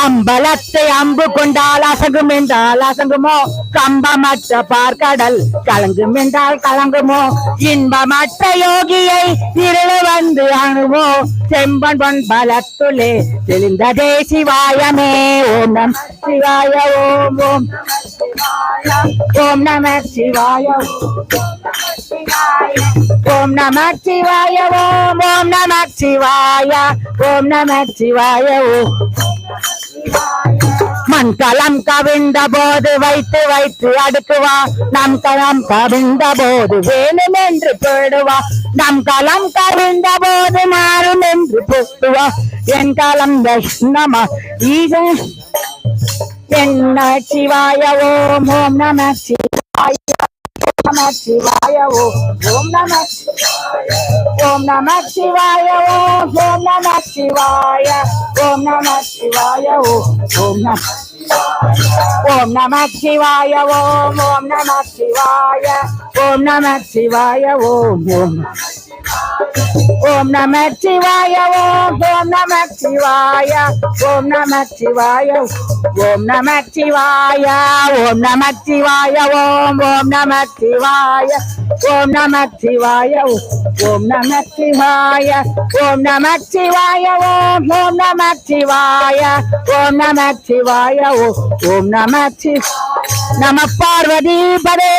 அம்பலத்தை அம்பு கொண்டால் அசங்கும் என்றால் அசங்குமோ? கம்பமற்ற பார்க்கடல் கலங்கும் என்றால் கலங்குமோ? இன்பமற்ற யோகியை இருள வந்து அணுவோ செம்பன் பொன் பலத்துலே தெளிந்ததே சிவாயமே. ஓம் நம் சிவாய ஓம் ஓம். ஓம் நம சிவாய ஓம். நம சிவாய ஓம் ஓம். நம சிவாய ஓம் நம சிவாய ஓம் மண் களம் கவிழ்ந்த போது வைத்து வைத்து அடுக்குவா நம் களம் கவிழ்ந்த போது வேணும் என்று போடுவா நம் களம் கவிழ்ந்த போது மாறும் என்று போடுவா என் களம் தஷ்ணமா இது என்ன சிவாய ஓம் ஓம் நம சிவாய நம சிவாய ஓம் ஓம் நம சிவாய நம சிவாய ஓம் ஓம் நம சிவாய ஓம் நம சிவாய ஓம் ஓம் நம ஓம் நம சிவாய ஓம் ஓம் நம சிவாய ஓம் நம சிவாய ஓம் ஓம் ஓம் நம சிவாய ஓம் ஓம் நம சிவாய ஓம் நம சிவாய ஓம் நம சிவாய ஓம் நம சிவாய ஓம் ஓம் நம சிவாய ஓம் நம சிவாய ஓம் நம சிவாய ஓம் நம சிவாய ஓம் ஓம் நம சிவாய ஓம் நம சிவாய ஓம் நம சிவ நம பார்வதி பதே